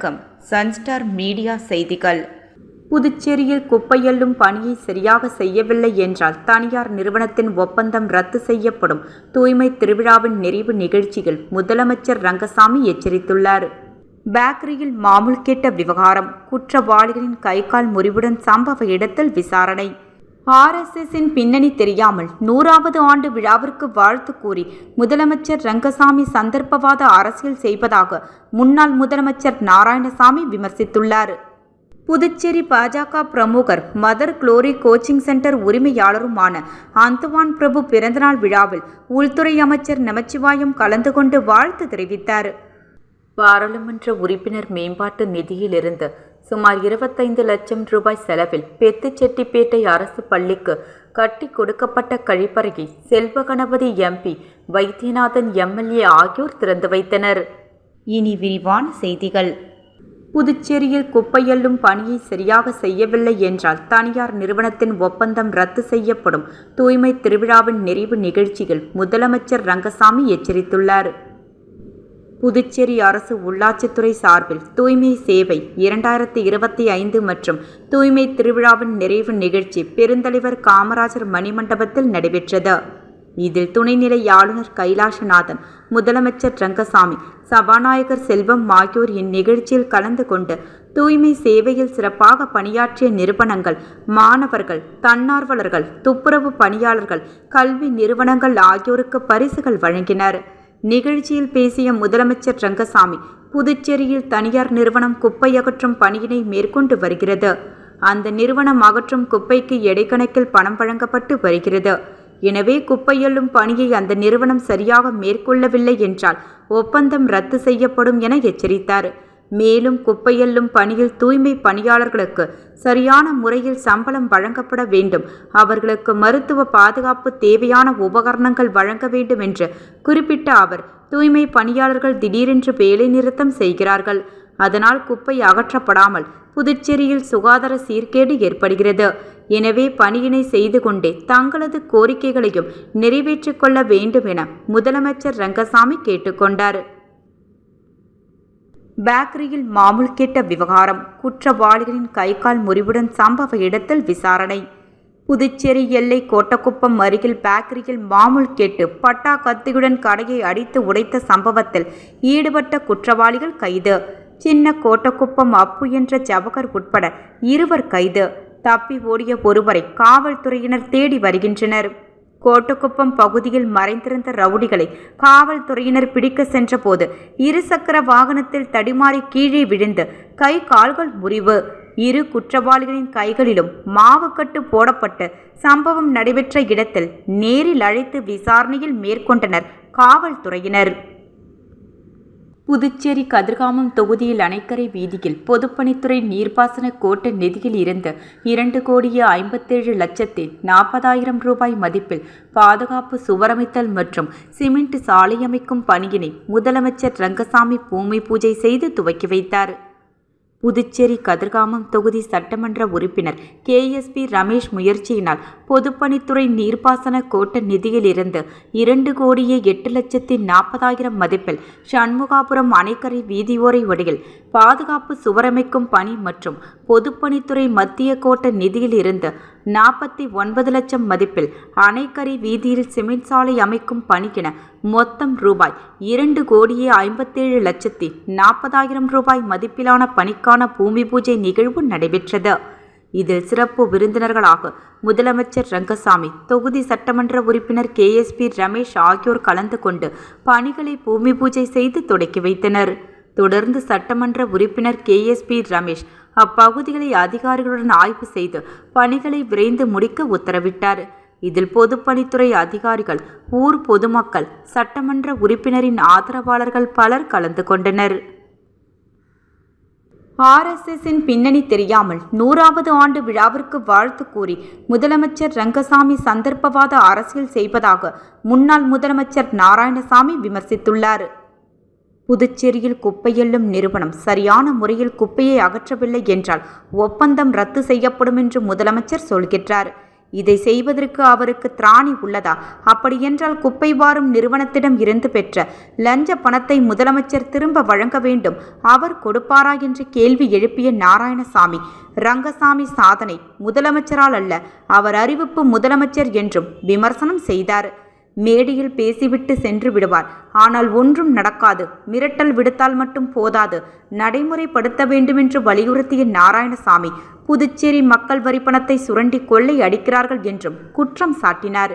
வணக்கம். Sunstar media செய்திகள். புதுச்சேரியில் குப்பையள்ளும் பணியை சரியாக செய்யவில்லை என்றால் தனியார் நிறுவனத்தின் ஒப்பந்தம் ரத்து செய்யப்படும். தூய்மை திருவிழாவின் நிறைவு நிகழ்ச்சியில் முதலமைச்சர் ரங்கசாமி எச்சரித்துள்ளார். பேக்கரியில் மாமூல் கேட்ட விவகாரம். குற்றவாளிகளின் கை கால் முறிவுடன் சம்பவ இடத்தில் விசாரணை. ஆர்எஸ்எஸின் பின்னணி தெரியாமல் நூறாவது ஆண்டு விழாவிற்கு வாழ்த்து கூறி முதலமைச்சர் ரங்கசாமி சந்தர்ப்பவாத அரசியல் செய்வதாக முன்னாள் முதலமைச்சர் நாராயணசாமி விமர்சித்துள்ளார். புதுச்சேரி பாஜக பிரமுகர் மதர் குளோரி கோச்சிங் சென்டர் உரிமையாளருமான அந்துவான் பிரபு பிறந்தநாள் விழாவில் உள்துறை அமைச்சர் நமச்சிவாயம் கலந்து கொண்டு வாழ்த்து தெரிவித்தார். பாராளுமன்ற உறுப்பினர் மேம்பாட்டு நிதியிலிருந்து சுமார் இருபத்தைந்து லட்சம் ரூபாய் செலவில் பெத்துச்செட்டிப்பேட்டை அரசு பள்ளிக்கு கட்டி கொடுக்கப்பட்ட கழிப்பறையை செல்வ கணபதி எம்பி வைத்தியநாதன் எம்எல்ஏ ஆகியோர் திறந்து வைத்தனர். இனி விரிவான செய்திகள். புதுச்சேரியில் குப்பையள்ளும் பணியை சரியாக செய்யவில்லை என்றால் தனியார் நிறுவனத்தின் ஒப்பந்தம் ரத்து செய்யப்படும். தூய்மை திருவிழாவின் நிறைவு நிகழ்ச்சியில் முதலமைச்சர் ரங்கசாமி எச்சரித்துள்ளார். புதுச்சேரி அரசு உள்ளாட்சித்துறை சார்பில் தூய்மை சேவை இரண்டாயிரத்தி இருபத்தி ஐந்து மற்றும் தூய்மை திருவிழாவின் நிறைவு நிகழ்ச்சி பெருந்தலைவர் காமராஜர் மணிமண்டபத்தில் நடைபெற்றது. இதில் துணைநிலை ஆளுநர் கைலாசநாதன் முதலமைச்சர் ரங்கசாமி சபாநாயகர் செல்வம் ஆகியோர் இந்நிகழ்ச்சியில் கலந்து கொண்டு தூய்மை சேவையில் சிறப்பாக பணியாற்றிய நிறுவனங்கள் மாணவர்கள் தன்னார்வலர்கள் துப்புரவு பணியாளர்கள் கல்வி நிறுவனங்கள் ஆகியோருக்கு பரிசுகள் வழங்கினர். நிகழ்ச்சியில் பேசிய முதலமைச்சர் ரங்கசாமி புதுச்சேரியில் தனியார் நிறுவனம் குப்பை அகற்றும் பணியினை மேற்கொண்டு வருகிறது. அந்த நிறுவனம் அகற்றும் குப்பைக்கு எடைக்கணக்கில் பணம் வழங்கப்பட்டு வருகிறது. எனவே குப்பையள்ளும் பணியை அந்த நிறுவனம் சரியாக மேற்கொள்ளவில்லை என்றால் ஒப்பந்தம் ரத்து செய்யப்படும் என எச்சரித்தார். மேலும் குப்பையெல்லும் பணியில் தூய்மை பணியாளர்களுக்கு சரியான முறையில் சம்பளம் வழங்கப்பட வேண்டும். அவர்களுக்கு மருத்துவ பாதுகாப்பு தேவையான உபகரணங்கள் வழங்க வேண்டும் என்று குறிப்பிட்ட அவர் தூய்மை பணியாளர்கள் திடீரென்று வேலை நிறுத்தம் செய்கிறார்கள். அதனால் குப்பை அகற்றப்படாமல் புதுச்சேரியில் சுகாதார சீர்கேடு ஏற்படுகிறது. எனவே பணியினை செய்து கொண்டே தங்களது கோரிக்கைகளையும் நிறைவேற்றிக் கொள்ள வேண்டும் என முதலமைச்சர் ரங்கசாமி கேட்டுக்கொண்டார் பேக்கரியில் மாமூல் கேட்ட விவகாரம். குற்றவாளிகளின் கை கால் முறிவுடன் சம்பவ இடத்தில் விசாரணை. புதுச்சேரி எல்லை கோட்டக்குப்பம் அருகில் பேக்கரியில் மாமூல் கேட்டு பட்டா கத்தியுடன் கடையை அடித்து உடைத்த சம்பவத்தில் ஈடுபட்ட குற்றவாளிகள் கைது. சின்ன கோட்டக்குப்பம் அப்பு என்ற ஜவகர் உட்பட இருவர் கைது. தப்பி ஓடிய ஒருவரை காவல்துறையினர் தேடி வருகின்றனர். கோட்டுக்குப்பம் பகுதியில் மறைந்திருந்த ரவுடிகளை காவல்துறையினர் பிடிக்க சென்றபோது இருசக்கர வாகனத்தில் தடிமாறி கீழே விழுந்து கை கால்கள் முறிவு. இரு குற்றவாளிகளின் கைகளிலும் மாவுக்கட்டு போடப்பட்டு சம்பவம் நடைபெற்ற இடத்தில் நேரில் அழைத்து விசாரணையில் மேற்கொண்டனர் காவல்துறையினர். புதுச்சேரி கதிர்காமம் தொகுதியில் அணைக்கரை வீதியில் பொதுப்பணித்துறை நீர்ப்பாசன கோட்ட நிதியில் இருந்து இரண்டு கோடியே ஐம்பத்தேழு லட்சத்தி நாற்பதாயிரம் ரூபாய் மதிப்பில் பாதுகாப்பு சுவரமைத்தல் மற்றும் சிமெண்ட் சாலை அமைக்கும் பணியினை முதலமைச்சர் ரங்கசாமி பூமி பூஜை செய்து துவக்கி வைத்தார். புதுச்சேரி கதிர்காமம் தொகுதி சட்டமன்ற உறுப்பினர் கே எஸ் பி ரமேஷ் முயற்சியினால் பொதுப்பணித்துறை நீர்ப்பாசன கோட்ட நிதியிலிருந்து இரண்டு கோடியே எட்டு லட்சத்தி நாற்பதாயிரம் மதிப்பில் சண்முகாபுரம் அணைக்கரை வீதியோரை வழியில் பாதுகாப்பு சுவரமைக்கும் பணி மற்றும் பொதுப்பணித்துறை மத்திய கோட்ட நிதியில் இருந்து நாற்பத்தி ஒன்பது லட்சம் மதிப்பில் அணைக்கரை வீதியில் சிமெண்ட் சாலை அமைக்கும் பணிக்கென மொத்தம் ரூபாய் இரண்டு கோடியே ஐம்பத்தேழு லட்சத்தி நாற்பதாயிரம் ரூபாய் மதிப்பிலான பணிக்கான பூமி பூஜை நிகழ்வு நடைபெற்றது. இதில் சிறப்பு விருந்தினர்களாக முதலமைச்சர் ரங்கசாமி தொகுதி சட்டமன்ற உறுப்பினர் கே. எஸ். பி. ரமேஷ் ஆகியோர் கலந்து கொண்டு பணிகளை பூமி பூஜை செய்து தொடக்கி வைத்தனர். தொடர்ந்து சட்டமன்ற உறுப்பினர் கே. எஸ். பி. ரமேஷ் அப்பகுதிகளை அதிகாரிகளுடன் ஆய்வு செய்து பணிகளை விரைந்து முடிக்க உத்தரவிட்டார். இதில் பொதுப்பணித்துறை அதிகாரிகள் ஊர் பொதுமக்கள் சட்டமன்ற உறுப்பினரின் ஆதரவாளர்கள் பலர் கலந்து கொண்டனர். ஆர்எஸ்எஸின் பின்னணி தெரியாமல் நூறாவது ஆண்டு விழாவிற்கு வாழ்த்து கூறி முதலமைச்சர் ரங்கசாமி சந்தர்ப்பவாத அரசியல் செய்வதாக முன்னாள் முதலமைச்சர் நாராயணசாமி விமர்சித்துள்ளார். புதுச்சேரியில் குப்பையெல்லும் நிறுவனம் சரியான முறையில் குப்பையை அகற்றவில்லை என்றால் ஒப்பந்தம் ரத்து செய்யப்படும் என்று முதலமைச்சர் சொல்கின்றார். இதை செய்வதற்கு அவருக்கு திராணி உள்ளதா? அப்படியென்றால் குப்பை வாரும் நிறுவனத்திடம் இருந்து பெற்ற லஞ்ச பணத்தை முதலமைச்சர் திரும்ப வழங்க வேண்டும். அவர் கொடுப்பாரா என்று கேள்வி எழுப்பிய நாராயணசாமி ரங்கசாமி சாதனை முதலமைச்சரால் அல்ல அவர் அறிவிப்பு முதலமைச்சர் என்றும் விமர்சனம் செய்தார். மேடையில் பேசிவிட்டு சென்று விடுவார். ஆனால் ஒன்றும் நடக்காது. மிரட்டல் விடுத்தால் மட்டும் போதாது. நடைமுறைப்படுத்த வேண்டுமென்று வலியுறுத்திய நாராயணசாமி புதுச்சேரி மக்கள் வரி பணத்தை சுரண்டி கொள்ளை அடிக்கிறார்கள் என்றும் குற்றம் சாட்டினார்.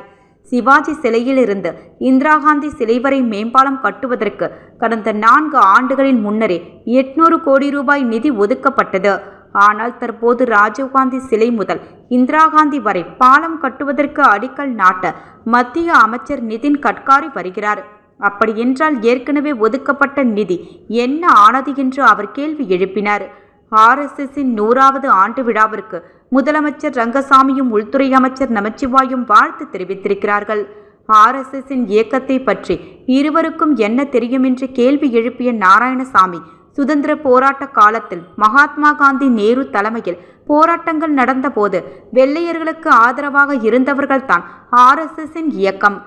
சிவாஜி சிலையிலிருந்து இந்திரா காந்தி சிலை வரை மேம்பாலம் கட்டுவதற்கு கடந்த நான்கு ஆண்டுகளின் முன்னரே எட்நூறு கோடி ரூபாய் நிதி ஒதுக்கப்பட்டது. ஆனால் தற்போது ராஜீவ்காந்தி சிலை முதல் இந்திரா காந்தி வரை பாலம் கட்டுவதற்கு அடிக்கல் நாட்ட மத்திய அமைச்சர் நிதின் கட்காரி வருகிறார். அப்படியென்றால் ஏற்கனவே ஒதுக்கப்பட்ட நிதி என்ன ஆனது என்று அவர் கேள்வி எழுப்பினார். ஆர்எஸ்எஸ்ஸின் நூறாவது ஆண்டு விழாவிற்கு முதலமைச்சர் ரங்கசாமியும் உள்துறை அமைச்சர் நமச்சிவாயும் வாழ்த்து தெரிவித்திருக்கிறார்கள். ஆர்எஸ்எஸ்ஸின் இயக்கத்தை பற்றி இருவருக்கும் என்ன தெரியும் என்று கேள்வி எழுப்பிய நாராயணசாமி சுதந்திர போராட்ட காலத்தில் மகாத்மா காந்தி நேரு தலைமையில் போராட்டங்கள் நடந்தபோது வெள்ளையர்களுக்கு ஆதரவாக இருந்தவர்கள்தான் ஆர்எஸ்எஸ்ஸின் இயக்கம்.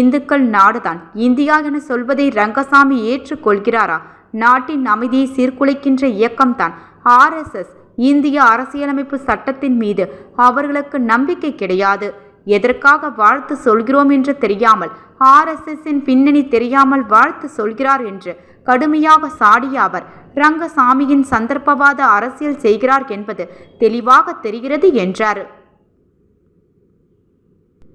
இந்துக்கள் நாடுதான். இந்தியா என சொல்வதை ரங்கசாமி ஏற்றுக்கொள்கிறாரா? நாட்டின் அமைதியை சீர்குலைக்கின்ற இயக்கம்தான் ஆர்எஸ்எஸ் இந்திய அரசியலமைப்பு சட்டத்தின் மீது அவர்களுக்கு நம்பிக்கை கிடையாது. எதற்காக வாழ்த்து சொல்கிறோம் என்று தெரியாமல் ஆர்எஸ்எஸ்ஸின் பின்னணி தெரியாமல் வாழ்த்து சொல்கிறார் என்று கடுமையாக சாடிய அவர் ரங்கசாமியின் சந்தர்ப்பவாத அரசியல் செய்கிறார் என்பது தெளிவாக தெரிகிறது என்றார்.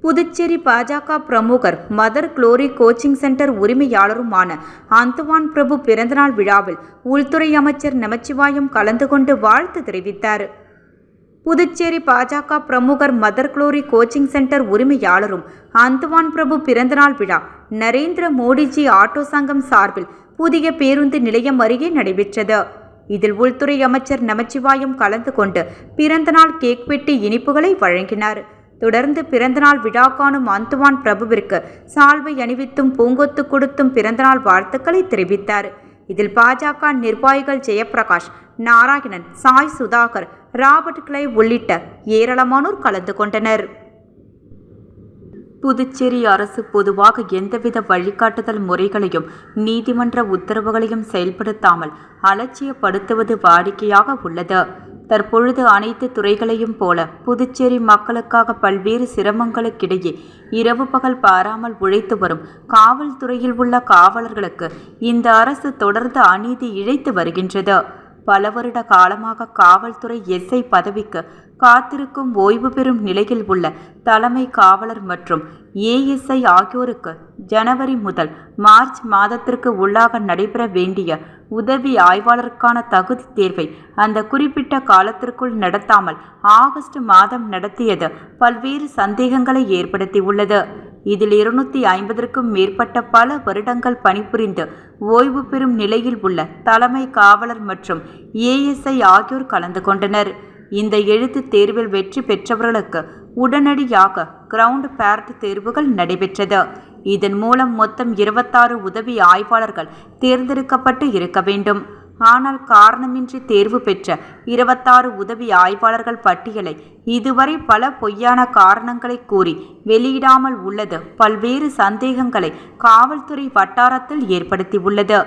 புதுச்சேரி பாஜக பிரமுகர் மதர் குளோரி கோச்சிங் சென்டர் உரிமையாளருமான அந்துவான் பிரபு பிறந்தநாள் விழாவில் உள்துறை அமைச்சர் நமச்சிவாயம் கலந்து கொண்டு வாழ்த்து தெரிவித்தார். புதுச்சேரி பாஜக பிரமுகர் மதர் குளோரி கோச்சிங் சென்டர் உரிமையாளரும் அந்துவான் பிரபு பிறந்தநாள் விழா நரேந்திர மோடிஜி ஆட்டோ சங்கம் சார்பில் புதிய பேருந்து நிலையம் அருகே நடைபெற்றது. இதில் உள்துறை அமைச்சர் நமச்சிவாயம் கலந்து கொண்டு பிறந்தநாள் கேக் வெட்டி இனிப்புகளை வழங்கினார். தொடர்ந்து பிறந்தநாள் விழா காணும் அந்துவான் பிரபுவிற்கு சால்வை அணிவித்தும் பூங்கொத்து கொடுத்தும் பிறந்தநாள் வாழ்த்துக்களை தெரிவித்தார். இதில் பாஜக நிர்வாகிகள் ஜெயபிரகாஷ் நாராயணன் சாய் சுதாகர் ராபர்ட் கிளை உள்ளிட்ட ஏராளமானோர் கலந்து கொண்டனர். புதுச்சேரி அரசு பொதுவாக எந்தவித வழிகாட்டுதல் முறைகளையும் நீதிமன்ற உத்தரவுகளையும் செயல்படுத்தாமல் அலட்சியப்படுத்துவது வாடிக்கையாக உள்ளது. தற்பொழுது அனைத்து துறைகளையும் போல புதுச்சேரி மக்களுக்காக பல்வேறு சிரமங்களுக்கிடையே இரவு பகல் பாராமல் உழைத்து வரும் காவல்துறையில் உள்ள காவலர்களுக்கு இந்த அரசு தொடர்ந்து அநீதி இழைத்து வருகின்றது. பல வருட காலமாக காவல்துறை எஸ்ஐ பதவிக்கு காத்திருக்கும் ஓய்வு பெறும் நிலையில் உள்ள தலைமை காவலர் மற்றும் ஏஎஸ்ஐ ஆகியோருக்கு ஜனவரி முதல் மார்ச் மாதத்திற்கு உள்ளாக நடைபெற வேண்டிய உதவி ஆய்வாளருக்கான தகுதி தேர்வை அந்த குறிப்பிட்ட காலத்திற்குள் நடத்தாமல் ஆகஸ்ட் மாதம் நடத்தியது பல்வேறு சந்தேகங்களை ஏற்படுத்தியுள்ளது. இதில் இருநூத்தி ஐம்பதற்கும் மேற்பட்ட பல வருடங்கள் பணிபுரிந்து ஓய்வு பெறும் நிலையில் உள்ள தலைமை காவலர் மற்றும் ஏஎஸ்ஐ ஆகியோர் கலந்து கொண்டனர். இந்த எழுத்து தேர்வில் வெற்றி பெற்றவர்களுக்கு உடனடியாக கிரவுண்ட் பேர்ட் தேர்வுகள் நடைபெற்றது. இதன் மூலம் மொத்தம் இருபத்தாறு உதவி ஆய்வாளர்கள் தேர்ந்தெடுக்கப்பட்டு இருக்க வேண்டும். ஆனால் காரணமின்றி தேர்வு பெற்ற இருபத்தாறு உதவி ஆய்வாளர்கள் பட்டியலை இதுவரை பல பொய்யான காரணங்களை கூறி வெளியிடாமல் உள்ளது. பல்வேறு சந்தேகங்களை காவல்துறை வட்டாரத்தில் ஏற்படுத்தியுள்ளது.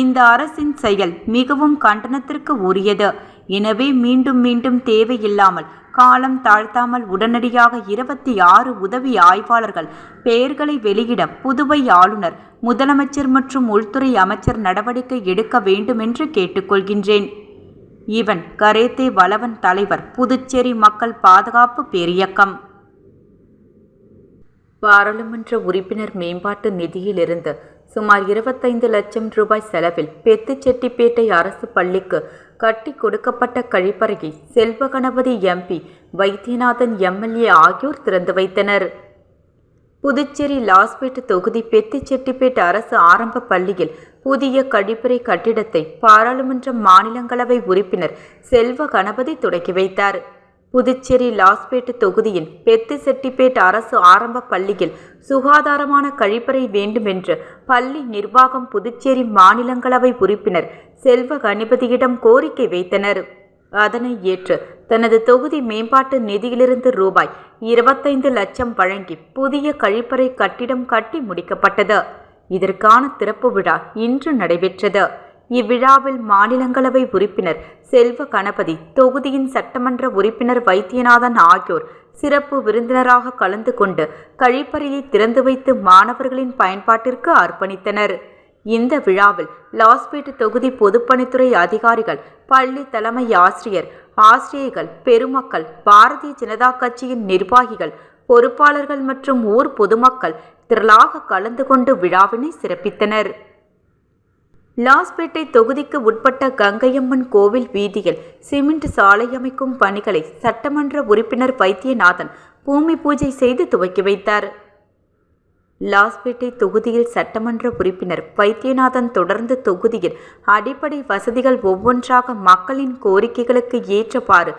இந்த அரசின் செயல் மிகவும் கண்டனத்திற்கு உரியது. எனவே மீண்டும் மீண்டும் தேவையில்லாமல் காலம் தாழ்த்தாமல் உடனடியாக இருபத்தி ஆறு உதவி ஆய்வாளர்கள் பெயர்களை வெளியிட புதுவை ஆளுநர் முதலமைச்சர் மற்றும் உள்துறை அமைச்சர் நடவடிக்கை எடுக்க வேண்டுமென்று கேட்டுக்கொள்கின்றேன். இவன் கரேத்தே வளவன் தலைவர் புதுச்சேரி மக்கள் பாதுகாப்பு பேரியக்கம். பாராளுமன்ற உறுப்பினர் மேம்பாட்டு நிதியிலிருந்து சுமார் இருபத்தைந்து லட்சம் ரூபாய் செலவில் பெத்துச்செட்டிப்பேட்டை அரசு பள்ளிக்கு கட்டி கொடுக்கப்பட்ட கழிப்பறையை செல்வ கணபதி எம்பி வைத்தியநாதன் எம்எல்ஏ ஆகியோர் திறந்து வைத்தனர். புதுச்சேரி லாஸ்பேட் தொகுதி பெத்திச்செட்டிப்பேட்டை அரசு ஆரம்ப பள்ளியில் புதிய கழிப்பறை கட்டிடத்தை பாராளுமன்ற மாநிலங்களவை உறுப்பினர் செல்வ கணபதி தொடக்கி வைத்தார். புதுச்சேரி லாஸ்பேட் தொகுதியின் பெத்து செட்டிப்பேட் அரசு ஆரம்ப பள்ளியில் சுகாதாரமான கழிப்பறை வேண்டுமென்று பள்ளி நிர்வாகம் புதுச்சேரி மாநிலங்களவை உறுப்பினர் செல்வ கணபதியிடம் கோரிக்கை வைத்தனர். அதனை ஏற்று தனது தொகுதி மேம்பாட்டு நிதியிலிருந்து ரூபாய் இருபத்தைந்து லட்சம் வழங்கி புதிய கழிப்பறை கட்டிடம் கட்டி முடிக்கப்பட்டது. இதற்கான திறப்பு விழா இன்று நடைபெற்றது. இவ்விழாவில் மாநிலங்களவை உறுப்பினர் செல்வ கணபதி தொகுதியின் சட்டமன்ற உறுப்பினர் வைத்தியநாதன் ஆகியோர் சிறப்பு விருந்தினராக கலந்து கொண்டு கழிப்பறையை திறந்து வைத்து மாணவர்களின் பயன்பாட்டிற்கு அர்ப்பணித்தனர். இந்த விழாவில் லாஸ்பேட் தொகுதி பொதுப்பணித்துறை அதிகாரிகள் பள்ளி தலைமை ஆசிரியர் ஆசிரியர்கள் பெருமக்கள் பாரதிய ஜனதா கட்சியின் நிர்வாகிகள் பொறுப்பாளர்கள் மற்றும் ஊர் பொதுமக்கள் திரளாக கலந்து கொண்டு விழாவினை சிறப்பித்தனர். லாஸ்பேட்டை தொகுதிக்கு உட்பட்ட கங்கையம்மன் கோவில் வீதியில் சிமெண்ட் சாலை அமைக்கும் பணிகளை சட்டமன்ற உறுப்பினர் வைத்தியநாதன் பூமி பூஜை செய்து துவக்கி வைத்தார். லாஸ்பேட்டை தொகுதியில் சட்டமன்ற உறுப்பினர் வைத்தியநாதன் தொடர்ந்து தொகுதியில் அடிப்படை வசதிகள் ஒவ்வொன்றாக மக்களின் கோரிக்கைகளுக்கு ஏற்றவாறு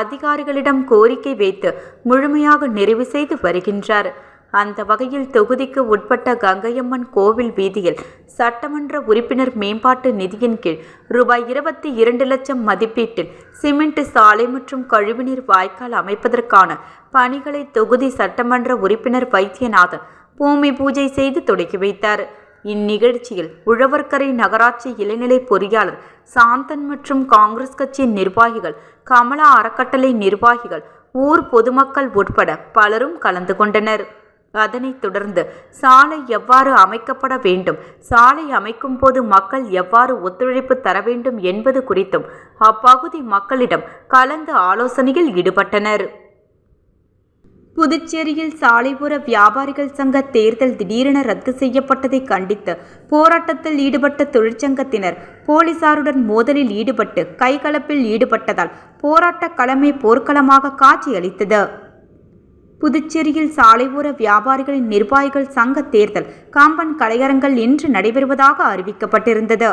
அதிகாரிகளிடம் கோரிக்கை வைத்து முழுமையாக நிறைவு செய்து வருகின்றார். அந்த வகையில் தொகுதிக்கு உட்பட்ட கங்கையம்மன் கோவில் வீதியில் சட்டமன்ற உறுப்பினர் மேம்பாட்டு நிதியின் கீழ் ரூபாய் இருபத்தி இரண்டு லட்சம் மதிப்பீட்டில் சிமெண்ட் சாலை மற்றும் கழிவுநீர் வாய்க்கால் அமைப்பதற்கான பணிகளை தொகுதி சட்டமன்ற உறுப்பினர் வைத்தியநாதன் பூமி பூஜை செய்து தொடக்கி வைத்தார். இந்நிகழ்ச்சியில் உழவர்கரை நகராட்சி இளநிலை பொறியாளர் சாந்தன் மற்றும் காங்கிரஸ் கட்சியின் நிர்வாகிகள் கமலா அறக்கட்டளை நிர்வாகிகள் ஊர் பொதுமக்கள் உட்பட பலரும் கலந்து கொண்டனர். அதனைத் தொடர்ந்து சாலை எவ்வாறு அமைக்கப்பட வேண்டும் சாலை அமைக்கும் போது மக்கள் எவ்வாறு ஒத்துழைப்பு தர வேண்டும் என்பது குறித்தும் அப்பகுதி மக்களிடம் கலந்து ஆலோசனையில் ஈடுபட்டனர். புதுச்சேரியில் சாலைப்புற வியாபாரிகள் சங்க தேர்தல் திடீரென ரத்து செய்யப்பட்டதை கண்டித்து போராட்டத்தில் ஈடுபட்ட தொழிற்சங்கத்தினர் போலீசாருடன் மோதலில் ஈடுபட்டு கைகலப்பில் ஈடுபட்டதால் போராட்ட களமே போர்க்களமாக காட்சியளித்தது. புதுச்சேரியில் சாலையோர வியாபாரிகளின் நிர்வாகிகள் சங்க தேர்தல் காம்பன் கலையரங்கள் இன்று நடைபெறுவதாக அறிவிக்கப்பட்டிருந்தது.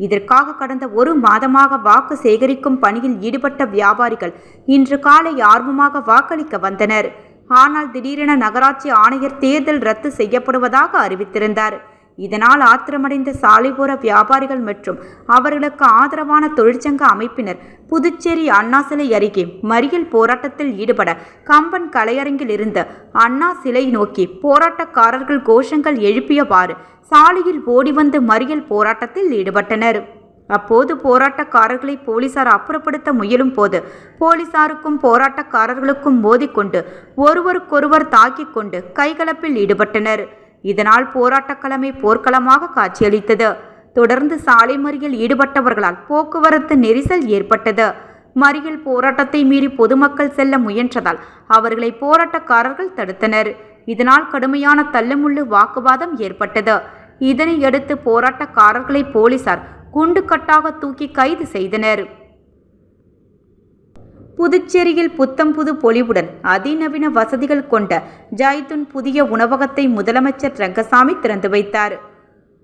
இதற்காக கடந்த ஒரு மாதமாக வாக்கு சேகரிக்கும் பணியில் ஈடுபட்ட வியாபாரிகள் இன்று காலை ஆர்வமாக வாக்களிக்க வந்தனர். ஆனால் திடீரென நகராட்சி ஆணையர் தேர்தல் ரத்து செய்யப்படுவதாக அறிவித்திருந்தார். இதனால் ஆத்திரமடைந்த சாலையோர வியாபாரிகள் மற்றும் அவர்களுக்கு ஆதரவான தொழிற்சங்க அமைப்பினர் புதுச்சேரி அண்ணா சிலை அருகே மறியல் போராட்டத்தில் ஈடுபட கம்பன் கலையரங்கில் இருந்த அண்ணா சிலை நோக்கி போராட்டக்காரர்கள் கோஷங்கள் எழுப்பியவாறு சாலையில் ஓடி வந்து மறியல் போராட்டத்தில் ஈடுபட்டனர். அப்போது போராட்டக்காரர்களை போலீசார் அப்புறப்படுத்த முயலும் போது போலீசாருக்கும் போராட்டக்காரர்களுக்கும் மோதிக்கொண்டு ஒருவருக்கொருவர் தாக்கிக் கொண்டு கைகலப்பில் ஈடுபட்டனர். இதனால் போராட்டக்களமே போர்க்களமாக காட்சியளித்தது. தொடர்ந்து சாலை மறியல் ஈடுபட்டவர்களால் போக்குவரத்து நெரிசல் ஏற்பட்டது. மறியல் போராட்டத்தை மீறி பொதுமக்கள் செல்ல முயன்றதால் அவர்களை போராட்டக்காரர்கள் தடுத்தனர். இதனால் கடுமையான தள்ளுமுள்ளு வாக்குவாதம் ஏற்பட்டது. இதனையடுத்து போராட்டக்காரர்களை போலீசார் குண்டுக்கட்டாக தூக்கி கைது செய்தனர். புதுச்சேரியில் புத்தம் புது பொலிவுடன் அதிநவீன வசதிகள் கொண்ட ஜாய்துன் புதிய உணவகத்தை முதலமைச்சர் ரங்கசாமி திறந்து வைத்தார்.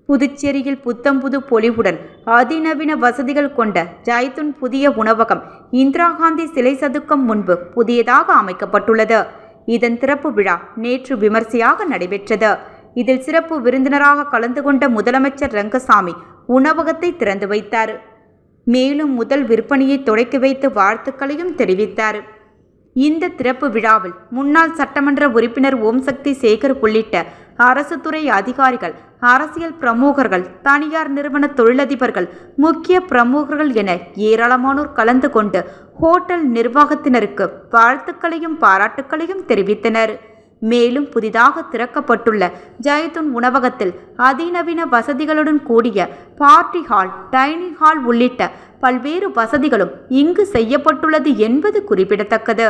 புதுச்சேரியில் புத்தம் புது பொலிவுடன் அதிநவீன வசதிகள் கொண்ட ஜாய்துன் புதிய உணவகம் இந்திரா காந்தி சிலை சதுக்கம் முன்பு புதியதாக அமைக்கப்பட்டுள்ளது. இதன் திறப்பு விழா நேற்று விமர்சையாக நடைபெற்றது. இதில் சிறப்பு விருந்தினராக கலந்து கொண்ட முதலமைச்சர் ரங்கசாமி உணவகத்தை திறந்து வைத்தார். மேலும் முதல் விற்பனையை தொடக்கி வைத்து வாழ்த்துக்களையும் தெரிவித்தார். இந்த திறப்பு விழாவில் முன்னாள் சட்டமன்ற உறுப்பினர் ஓம் சக்தி சேகர் உள்ளிட்ட அரசு துறை அதிகாரிகள் அரசியல் பிரமுகர்கள் தனியார் நிறுவன தொழிலதிபர்கள் முக்கிய பிரமுகர்கள் என ஏராளமானோர் கலந்து கொண்டு ஹோட்டல் நிர்வாகத்தினருக்கு வாழ்த்துக்களையும் பாராட்டுக்களையும் தெரிவித்தனர். மேலும் புதிதாக திறக்கப்பட்டுள்ள ஜெயதுன் உணவகத்தில் அதிநவீன வசதிகளுடன் கூடிய பார்ட்டி ஹால் டைனிங் ஹால் உள்ளிட்ட பல்வேறு வசதிகளும் இங்கு செய்யப்பட்டுள்ளது என்பது குறிப்பிடத்தக்கது.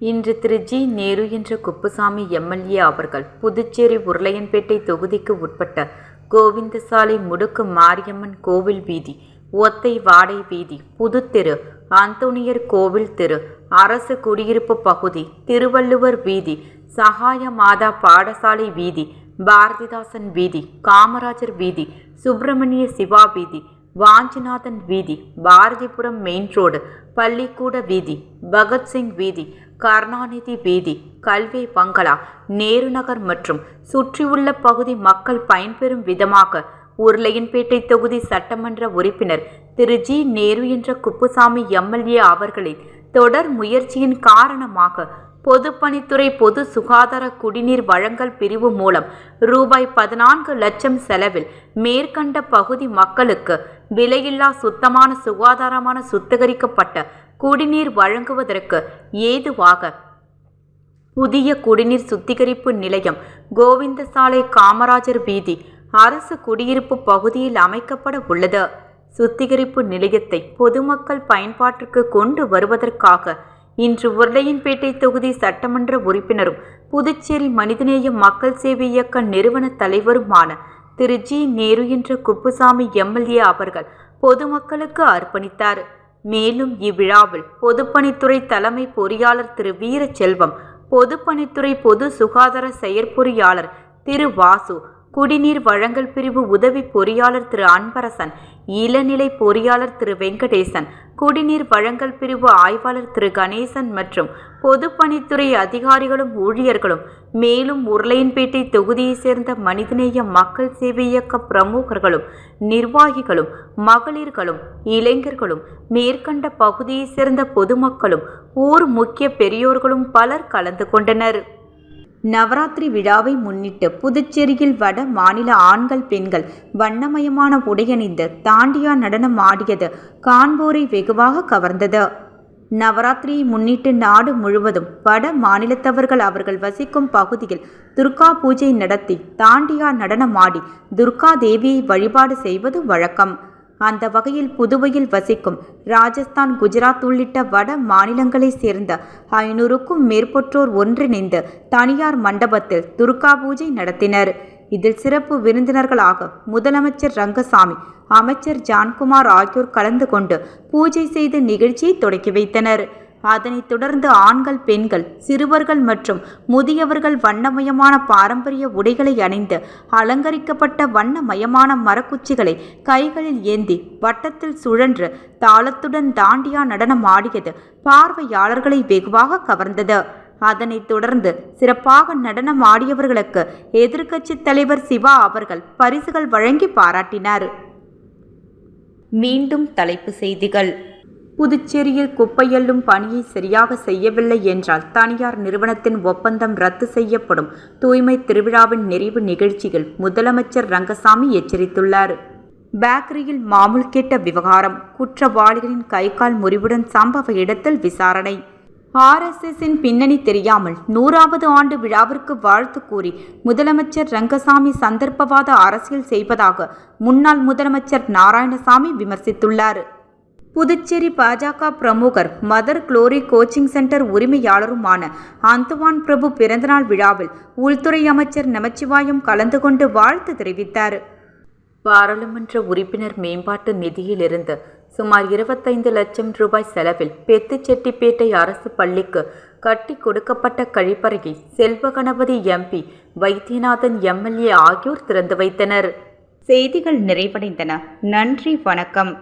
இன்று திரு. ஜி. நேரு என்ற குப்புசாமி எம்எல்ஏ அவர்கள் புதுச்சேரி உருளையன்பேட்டை தொகுதிக்கு உட்பட்ட கோவிந்தசாலை முடுக்கு மாரியம்மன் கோவில் வீதி ஒத்தை வாடை வீதி புதுத்தெரு அந்தோனியர் கோவில் தெரு அரசு குடியிருப்பு பகுதி திருவள்ளுவர் வீதி சகாய மாதா பாடசாலை வீதி பாரதிதாசன் வீதி காமராஜர் வீதி சுப்பிரமணிய சிவா வீதி வாஞ்சிநாதன் வீதி பாரதிபுரம் மெயின் ரோடு பள்ளிக்கூட வீதி பகத்சிங் வீதி கருணாநிதி வீதி கல்வி பங்களா நேரு நகர் மற்றும் சுற்றியுள்ள பகுதி மக்கள் பயன்பெறும் விதமாக உருளையன்பேட்டை தொகுதி சட்டமன்ற உறுப்பினர் திரு. ஜி. நேரு என்ற குப்புசாமி எம்எல்ஏ அவர்களின் தொடர் முயற்சியின் காரணமாக பொதுப்பணித்துறை பொது சுகாதார குடிநீர் வழங்கல் பிரிவு மூலம் ரூபாய் பதினான்கு லட்சம் செலவில் மேற்கண்ட பகுதி மக்களுக்கு விலையில்லா சுத்தமான சுகாதாரமான சுத்திகரிக்கப்பட்ட குடிநீர் வழங்குவதற்கு ஏதுவாக புதிய குடிநீர் சுத்திகரிப்பு நிலையம் கோவிந்தசாலை காமராஜர் வீதி அரசு குடியிருப்பு பகுதியில் அமைக்கப்பட உள்ளது. சுத்திகரிப்பு நிலையத்தை பொதுமக்கள் பயன்பாட்டிற்கு கொண்டு வருவதற்காக இன்று உருளையன்பேட்டை தொகுதி சட்டமன்ற உறுப்பினரும் புதுச்சேரி மனிதநேய மக்கள் சேவை இயக்க நிறுவன தலைவருமான திரு. ஜி. நேரு என்ற குப்புசாமி எம்எல்ஏ அவர்கள் பொதுமக்களுக்கு அர்ப்பணித்தார். மேலும் இவ்விழாவில் பொதுப்பணித்துறை தலைமை பொறியாளர் திரு. வீரச்செல்வம் பொதுப்பணித்துறை பொது சுகாதார செயற்பொறியாளர் திரு. வாசு குடிநீர் வழங்கல் பிரிவு உதவி பொறியாளர் திரு அன்பரசன் இளநிலை பொறியாளர் திரு வெங்கடேசன் குடிநீர் வழங்கல் பிரிவு ஆய்வாளர் திரு கணேசன் மற்றும் பொதுப்பணித்துறை அதிகாரிகளும் ஊழியர்களும் மேலும் உருளையன்பேட்டை தொகுதியைச் சேர்ந்த மனிதநேய மக்கள் சேவை இயக்க பிரமுகர்களும் நிர்வாகிகளும் மகளிர்களும் இளைஞர்களும் மேற்கண்ட பகுதியைச் சேர்ந்த பொதுமக்களும் ஊர் முக்கிய பெரியோர்களும் பலர் கலந்து கொண்டனர். நவராத்திரி விழாவை முன்னிட்டு புதுச்சேரியில் வட மாநில ஆண்கள் பெண்கள் வண்ணமயமான உடையணிந்து தாண்டியா நடனம் ஆடியது காண்போரை வெகுவாக கவர்ந்தது. நவராத்திரியை முன்னிட்டு நாடு முழுவதும் வட மாநிலத்தவர்கள் அவர்கள் வசிக்கும் பகுதியில் துர்கா பூஜை நடத்தி தாண்டியா நடனமாடி துர்கா தேவியை வழிபாடு செய்வது வழக்கம். அந்த வகையில் புதுவையில் வசிக்கும் ராஜஸ்தான் குஜராத் உள்ளிட்ட வட மாநிலங்களைச் சேர்ந்த ஐநூறுக்கும் மேற்பட்டோர் ஒன்றிணைந்து தனியார் மண்டபத்தில் துர்கா பூஜை நடத்தினர். இதில் சிறப்பு விருந்தினர்களாக முதலமைச்சர் ரங்கசாமி அமைச்சர் ஜான்குமார் ஆகியோர் கலந்து கொண்டு பூஜை செய்து நிகழ்ச்சியை தொடக்கி வைத்தனர். அதனைத் தொடர்ந்து ஆண்கள் பெண்கள் சிறுவர்கள் மற்றும் முதியவர்கள் வண்ணமயமான பாரம்பரிய உடைகளை அணிந்து அலங்கரிக்கப்பட்ட வண்ணமயமான மரக்குச்சிகளை கைகளில் ஏந்தி வட்டத்தில் சுழன்று தாளத்துடன் தாண்டியா நடனம் ஆடியது பார்வையாளர்களை வெகுவாக கவர்ந்தது. அதனைத் தொடர்ந்து சிறப்பாக நடனம் ஆடியவர்களுக்கு எதிர்க்கட்சித் தலைவர் சிவா அவர்கள் பரிசுகள் வழங்கி பாராட்டினார். மீண்டும் தலைப்பு செய்திகள். புதுச்சேரியில் குப்பையள்ளும் பணியை சரியாக செய்யவில்லை என்றால் தனியார் நிறுவனத்தின் ஒப்பந்தம் ரத்து செய்யப்படும். தூய்மை திருவிழாவின் நிறைவு நிகழ்ச்சியில் முதலமைச்சர் ரங்கசாமி எச்சரித்துள்ளார். பேக்கரியில் மாமூல் கேட்ட விவகாரம் குற்றவாளிகளின் கை கால் முறிவுடன் சம்பவ இடத்தில் விசாரணை. ஆர்எஸ்எஸின் பின்னணி தெரியாமல் நூறாவது ஆண்டு விழாவிற்கு வாழ்த்து கூறி முதலமைச்சர் ரங்கசாமி சந்தர்ப்பவாத அரசியல் செய்வதாக முன்னாள் முதலமைச்சர் நாராயணசாமி விமர்சித்துள்ளார். புதுச்சேரி பாஜக பிரமுகர் மதர் குளோரி கோச்சிங் சென்டர் உரிமையாளருமான அந்துவான் பிரபு பிறந்தநாள் விழாவில் உள்துறை அமைச்சர் நமச்சிவாயம் கலந்து கொண்டு வாழ்த்து தெரிவித்தார். பாராளுமன்ற உறுப்பினர் மேம்பாட்டு நிதியிலிருந்து சுமார் இருபத்தைந்து லட்சம் ரூபாய் செலவில் பெத்துச்செட்டிப்பேட்டை அரசு பள்ளிக்கு கட்டி கொடுக்கப்பட்ட கழிப்பறையை செல்வ கணபதி எம்பி வைத்தியநாதன் எம்எல்ஏ ஆகியோர் திறந்து வைத்தனர். செய்திகள் நிறைவடைந்தன. நன்றி வணக்கம்.